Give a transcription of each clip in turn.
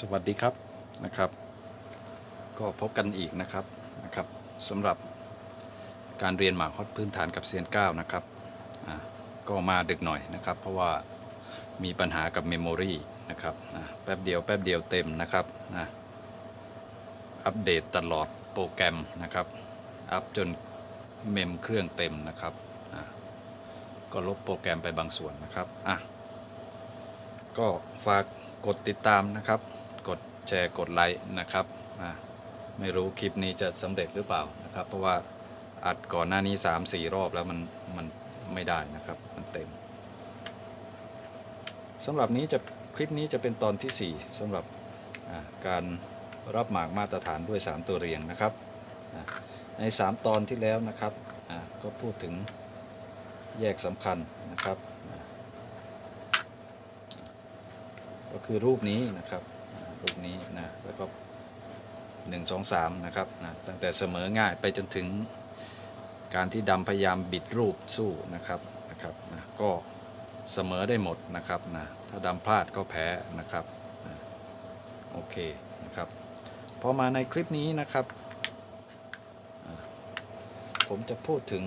สวัสดีครับนะครับ ก็พบกันอีกนะครับนะครับสำหรับการเรียนหมากฮอตพื้นฐานกับเซียนเก้านะครับก็มาดึกหน่อยนะครับ เพราะว่ามีปัญหากับเมมโมรีนะครับแป๊บเดียวแป๊บเดียวเต็มนะครับนะอัปเดตตลอดโปรแกรมนะครับ อัพจนเมมเครื่องเต็มนะครับก็ลบโปรแกรมไปบางส่วนนะครับอะก็ฝากกดติดตามนะครับ แชร์กดไลค์นะครับไม่รู้คลิปนี้จะสำเร็จหรือเปล่านะครับ เพราะว่าอัดก่อนหน้านี้ 3-4 รอบแล้วมันมันไม่ได้นะครับ มันเต็มสำหรับนี้จะคลิปนี้จะเป็นตอนที่ 4สำหรับการรับหมากมาตรฐานด้วย 3 ตัวเรียงนะครับ ใน 3 ตอนที่แล้วนะครับก็พูดถึงแยกสำคัญนะครับ ก็คือรูปนี้นะครับ อ่ารูปนี้นะแล้วก็1 2 3นะครับนะตั้งแต่เสมอง่ายไปจนถึงการที่ดำพยายามบิดรูปสู้นะครับนะครับนะก็เสมอได้หมดนะครับนะถ้าดำพลาดก็แพ้นะครับนะโอเคนะครับพอมาในคลิปนี้นะครับ ผมจะพูดถึง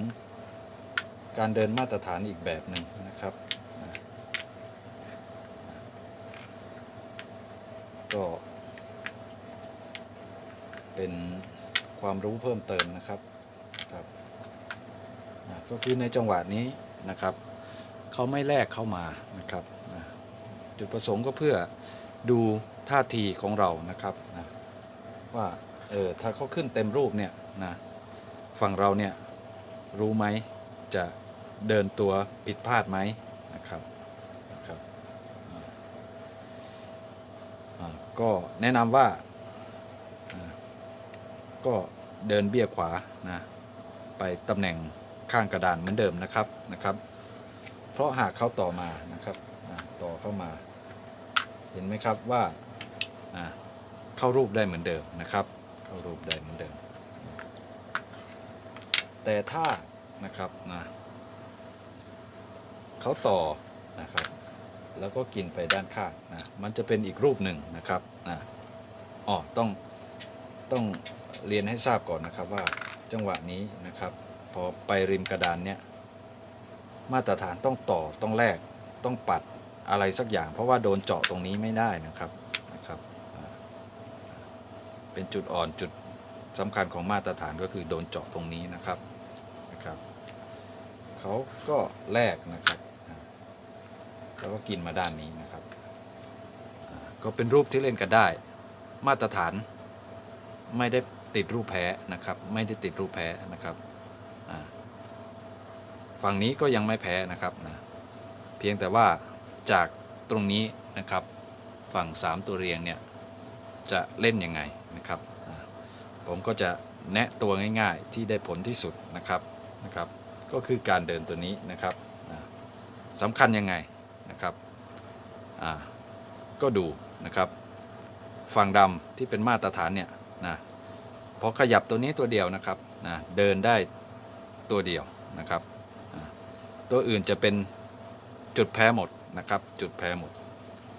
การเดินมาตรฐานอีกแบบหนึ่งนะครับ ก็เป็นความรู้เพิ่มเติมนะครับครับก็คือในจังหวะนี้นะครับเขาไม่แลกเข้ามานะครับจุดประสงค์ก็เพื่อดูท่าทีของเรานะครับนะว่าเออถ้าเขาขึ้นเต็มรูปเนี่ยนะฝั่งเราเนี่ยรู้ไหมจะเดินตัวผิดพลาดไหมนะครับ อ่า ก็แนะนำว่าก็เดินเบี้ยขวานะไปตำแหน่งข้างกระดานเหมือนเดิมนะครับนะครับ เพราะหากเขาต่อมานะครับต่อเข้ามา เห็นไหมครับว่าเข้ารูปได้เหมือนเดิมนะครับ เข้ารูปได้เหมือนเดิม แต่ถ้านะครับนะเขาต่อนะครับ แล้วก็กินไปด้านข้างนะมันจะเป็นอีกรูปหนึ่งนะครับนะอ๋อต้องต้องเรียนให้ทราบก่อนนะครับว่าจังหวะนี้นะครับ พอไปริมกระดานเนี้ยมาตรฐานต้องต่อต้องแลกต้องปัดอะไรสักอย่าง เพราะว่าโดนเจาะตรงนี้ไม่ได้นะครับนะครับเป็นจุดอ่อนจุดสำคัญของมาตรฐานก็คือโดนเจาะตรงนี้นะครับนะครับเขาก็แลกนะครับ แล้วก็กินมาด้านนี้นะครับ ก็เป็นรูปที่เล่นกันได้ มาตรฐานไม่ได้ติดรูปแพ้นะครับ ไม่ได้ติดรูปแพ้นะครับฝั่งนี้ก็ยังไม่แพ้นะครับนะเพียงแต่ว่าจากตรงนี้นะครับฝั่ง 3 ตัวเรียงเนี่ยจะเล่นยังไงนะครับ ผมก็จะแนะตัวง่ายๆที่ได้ผลที่สุดนะครับนะครับ ก็คือการเดินตัวนี้นะครับสำคัญยังไง นะครับก็ดูนะครับฝั่งดำที่เป็นมาตรฐานเนี่ยนะพอขยับตัวนี้ตัวเดียวนะครับนะเดินได้ตัวเดียวนะครับตัวอื่นจะเป็นจุดแพ้หมดนะครับจุดแพ้หมด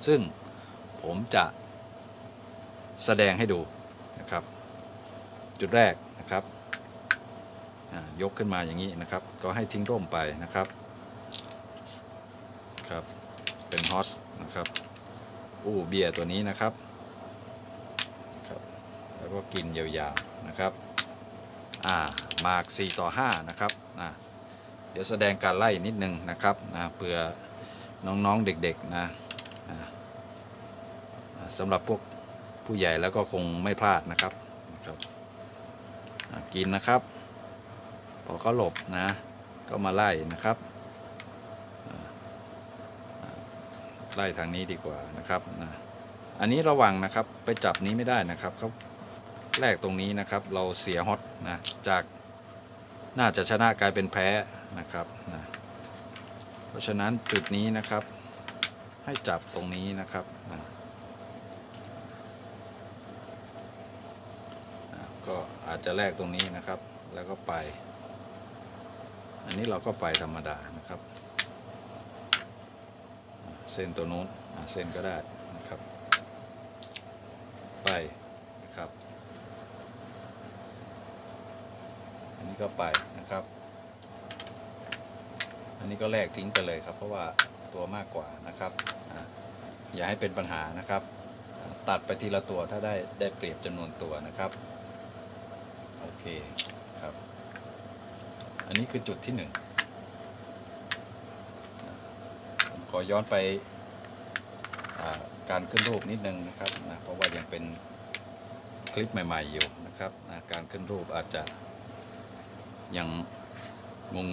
ซึ่งผมจะแสดงให้ดูนะครับ จุดแรกนะครับยกขึ้นมาอย่างนี้นะครับ ก็ให้ทิ้งร่มไปนะครับครับ เป็นฮอสนะครับ อู้เบียร์ตัวนี้นะครับครับแล้วก็กินยาวๆนะครับอ่ามาร์ก4ต่อ5นะครับอ่าเดี๋ยวแสดงการไล่นิดนึงนะครับนะเพื่อน้องๆเด็กๆนะสำหรับพวกผู้ใหญ่แล้วก็คงไม่พลาดนะครับนะครับกินนะครับ พอเขาหลบนะ ก็มาไล่นะครับ ไล่ทางนี้ดีกว่านะครับนะอันนี้ระวังนะครับไปจับนี้ไม่ได้นะครับเขาแรกตรงนี้นะครับ เราเสียฮอตนะจากน่าจะชนะกลายเป็นแพ้นะครับนะเพราะฉะนั้นจุดนี้นะครับ ให้จับตรงนี้นะครับนะนะก็อาจจะแลกตรงนี้นะครับ แล้วก็ไป อันนี้เราก็ไปธรรมดานะครับ เส้นตัวนู้นเส้นก็ได้นะครับ ไปนะครับ อันนี้ก็ไปนะครับ อันนี้ก็แลกทิ้งไปเลยครับ เพราะว่าตัวมากกว่านะครับอย่าให้เป็นปัญหานะครับ ตัดไปทีละตัวถ้าได้ได้เปรียบจำนวนตัวนะครับโอเคครับ อันนี้คือจุดที่หนึ่ง ขอย้อนไปการขึ้นรูปนิดนึงนะครับนะเพราะว่ายังเป็นคลิปใหม่ ๆ อยู่นะครับนะการขึ้นรูปอาจจะยัง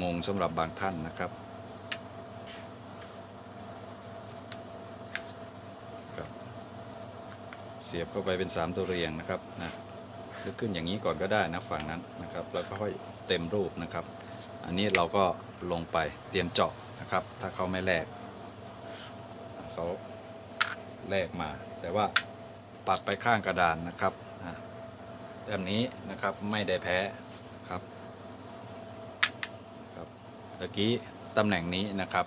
งงๆสำหรับบางท่านนะครับเสียบเข้าไปเป็น 3 ตัวเรียงนะครับนะหรือขึ้นอย่างนี้ก่อนก็ได้นะฝั่งนั้นนะครับ แล้วก็ค่อยเต็มรูปนะครับ อันนี้เราก็ลงไปเตรียมเจาะนะครับ ถ้าเขาไม่แลก เขาแลกมา แต่ว่าปัดไปข้างกระดานนะครับแบบนี้นะครับไม่ได้แพ้ครับครับตะกี้ตำแหน่งนี้นะครับ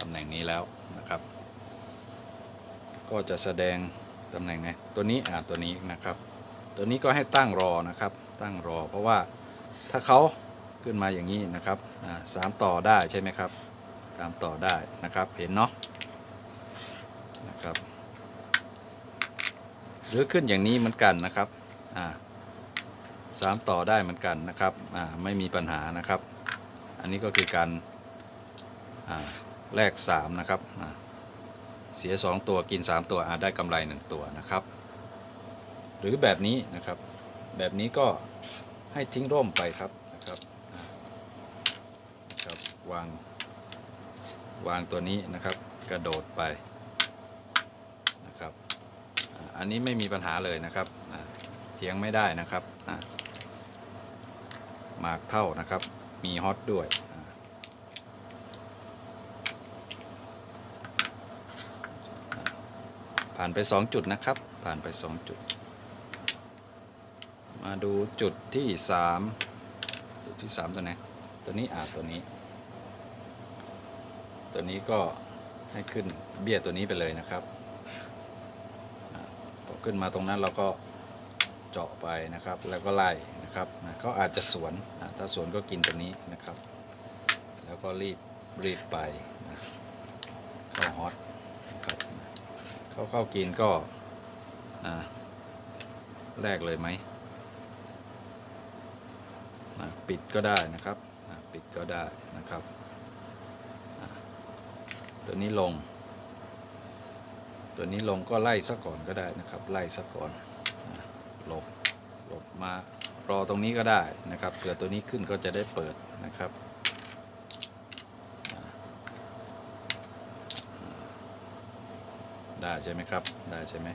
ตำแหน่งนี้แล้วนะครับ ก็จะแสดงตำแหน่งไหนตัวนี้อ่าตัวนี้นะครับ ตัวนี้ก็ให้ตั้งรอนะครับ ตั้งรอ เพราะว่าถ้าเขาขึ้นมาอย่างนี้นะครับสามต่อได้ใช่ไหมครับสามต่อได้นะครับเห็นเนาะ นะครับ หรือขึ้นอย่างนี้เหมือนกันนะครับอ่าสามต่อได้เหมือนกันนะครับอ่าไม่มีปัญหานะครับ อันนี้ก็คือการอ่าแลก3นะครับอ่าเสีย 2 ตัวกิน 3 ตัวอาได้กำไร 1 ตัวนะครับ หรือแบบนี้นะครับ แบบนี้ก็ให้ทิ้งร่มไปครับนะครับนะครับวางวางตัวนี้นะครับ กระโดดไป อันนี้ไม่มีปัญหาเลยนะครับเถียงไม่ได้นะครับหมากเท่านะครับ มีฮอตด้วยผ่านไป 2 จุดนะครับ ผ่านไป 2 จุด มาดูจุดที่ 3 จุดที่ 3 ตัวไหนตัวนี้อาตัวนี้ ตัวนี้ก็ให้ขึ้นเบี้ยตัวนี้ไปเลยนะครับ ขึ้นมาตรงนั้นเราก็เจาะไปนะครับ แล้วก็ไล่นะครับนะเขาอาจจะสวนถ้าสวนก็กินตัวนี้นะครับ แล้วก็รีบรีบไปนะเข้าฮอตนะครับเขาเข้ากินก็อ่าแรกเลยไหมนะปิดก็ได้นะครับอะปิดก็ได้นะครับอะตัวนี้ลง ตัวนี้ลงก็ไล่ซะก่อนก็ได้นะครับ ไล่ซะก่อนหลบหลบมารอตรงนี้ก็ได้นะครับเผื่อตัวนี้ขึ้นก็จะได้เปิดนะครับได้ใช่ไหมครับ ได้ใช่ไหม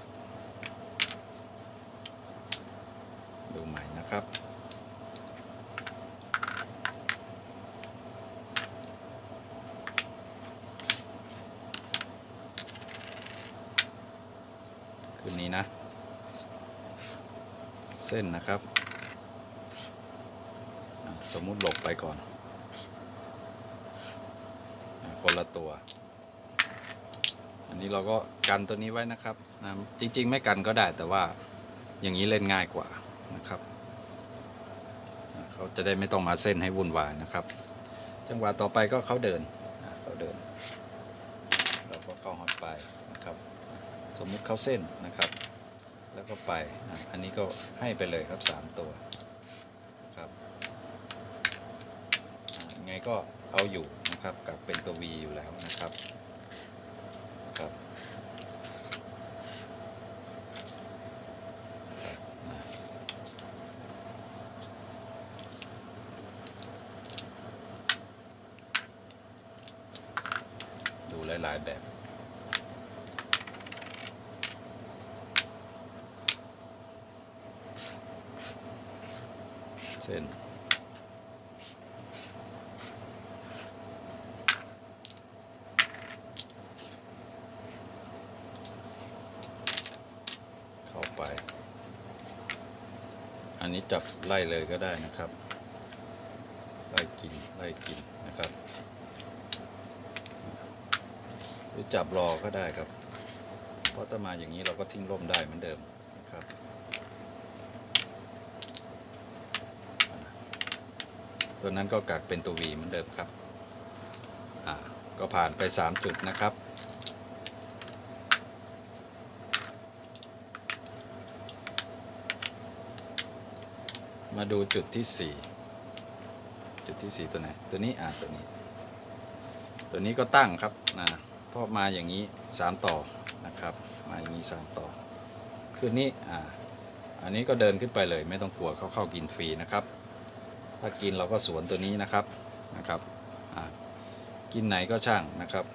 ดูใหม่นะครับ คืนนี้นะ เส้นนะครับ สมมุติหลบไปก่อน คนละตัว อันนี้เราก็กันตัวนี้ไว้นะครับนะจริง ๆ ไม่กันก็ได้แต่ว่าอย่างนี้เล่นง่ายกว่านะครับ เขาจะได้ไม่ต้องมาเส้นให้วุ่นวายนะครับ จังหวะต่อไปก็เขาเดินเขาเดิน เราก็เข้าฮอตไปนะครับ สมมุติเข้าเส้นนะครับ แล้วก็ไปอันนี้ก็ให้ไปเลยครับ 3 ตัวนะครับยังไงก็เอาอยู่นะครับกับเป็นตัว V อยู่แล้วนะครับครับนะดูหลาย ๆ แบบ เส้น เข้าไป อันนี้จับไล่เลยก็ได้นะครับ ไล่กิน ไล่กินนะครับ หรือจับรอก็ได้ครับ เพราะถ้ามาอย่างนี้เราก็ทิ้งร่มได้เหมือนเดิมนะครับ ตัวนั้นก็กักเป็นตัว V เหมือนเดิมครับก็ผ่านไป 3 จุดนะครับ มาดูจุดที่ 4 จุดที่ 4 ตัวไหน ตัวนี้อ่าตัวนี้ ตัวนี้ก็ตั้งครับนะเพราะมาอย่างนี้ 3 ต่อนะครับ มาอย่างนี้ 3 ต่อคืนนี้อ่าอันนี้ก็เดินขึ้นไปเลยไม่ต้องกลัวเขาเข้ากินฟรีนะครับ ถ้ากินเราก็สวนตัวนี้นะครับนะครับกินไหนก็ช่างนะครับ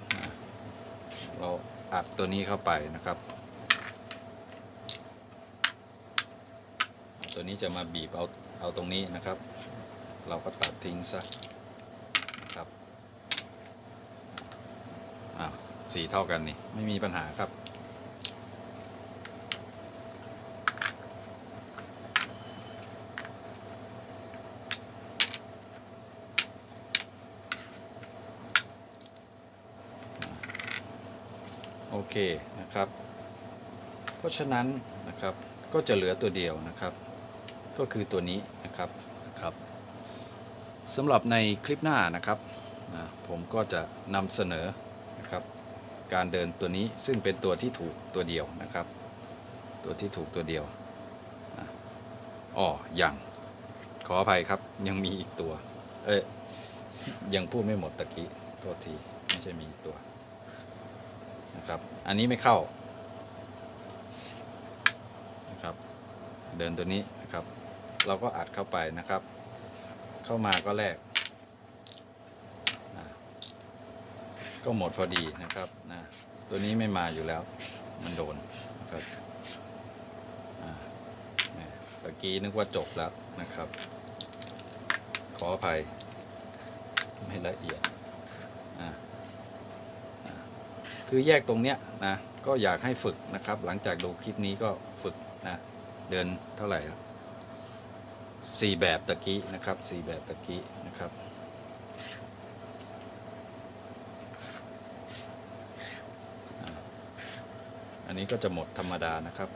เราอัดตัวนี้เข้าไปนะครับ ตัวนี้จะมาบีบเอาเอาตรงนี้นะครับ เราก็ตัดทิ้งซะนะครับอ้าสีเท่ากันนี่ไม่มีปัญหาครับ เคนะครับ เพราะฉะนั้นนะครับก็จะเหลือตัวเดียวนะครับ ก็คือตัวนี้นะครับนะครับสำหรับในคลิปหน้านะครับนะผมก็จะนำเสนอนะครับการเดินตัวนี้ซึ่งเป็นตัวที่ถูกตัวเดียวนะครับ ตัวที่ถูกตัวเดียวนะอ๋อยังขออภัยครับยังมีอีกตัว เอ้ยยังพูดไม่หมดตะกี้โทษที ไม่ใช่มีอีกตัว นะครับ อันนี้ไม่เข้านะครับ เดินตัวนี้นะครับ เราก็อัดเข้าไปนะครับ เข้ามาก็แรกก็หมดพอดีนะครับนะตัวนี้ไม่มาอยู่แล้ว มันโดนนะครับตะกี้นึกว่าจบแล้วนะครับ ขออภัย ไม่ละเอียดอ่า คือแยกตรงเนี้ยนะก็อยากให้ฝึกนะครับ หลังจากดูคลิปนี้ก็ฝึกนะเดินเท่าไหร่ครับสี่แบบตะกี้นะครับสี่แบบตะกี้นะครับอันนี้ก็จะหมดธรรมดานะครับ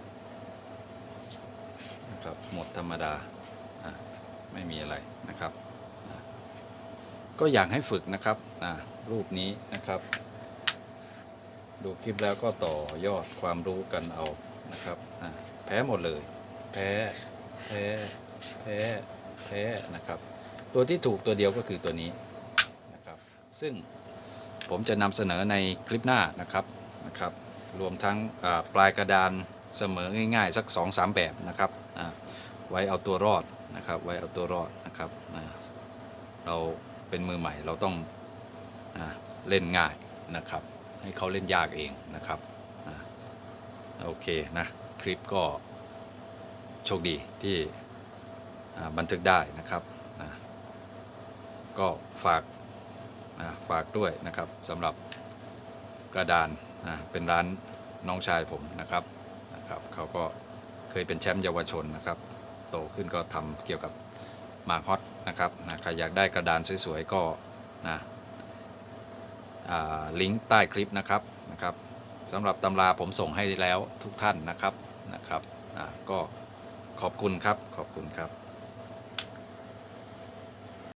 นะครับหมดธรรมดาไม่มีอะไรนะครับ ก็อยากให้ฝึกนะครับรูปนี้นะครับ ดูคลิปแล้วก็ต่อยอดความรู้กันเอานะครับแพ้หมดเลย แพ้ แพ้ แพ้ แพ้ นะครับ ตัวที่ถูกตัวเดียวก็คือตัวนี้นะครับ ซึ่งผมจะนำเสนอในคลิปหน้านะครับ นะครับ รวมทั้งปลายกระดานเสมอง่ายๆ สัก 2-3 แบบนะครับ ไว้เอาตัวรอดนะครับ ไว้เอาตัวรอดนะครับ เราเป็นมือใหม่เราต้องอเล่นง่ายนะครับ ให้เขาเล่นยากเองนะครับโอเคนะคลิปก็โชคดีที่บันทึกได้นะครับนะก็ฝากนะฝากด้วยนะครับสำหรับกระดานนะเป็นร้านน้องชายผมนะครับนะครับเขาก็เคยเป็นแชมป์เยาวชนนะครับโตขึ้นก็ทำเกี่ยวกับหมากฮอตนะครับนะใครอยากได้กระดานสวยๆก็นะ ลิงก์ใต้คลิปนะครับนะครับสำหรับตำราผมส่งให้แล้วทุกท่านนะครับนะครับก็ขอบคุณครับขอบคุณครับ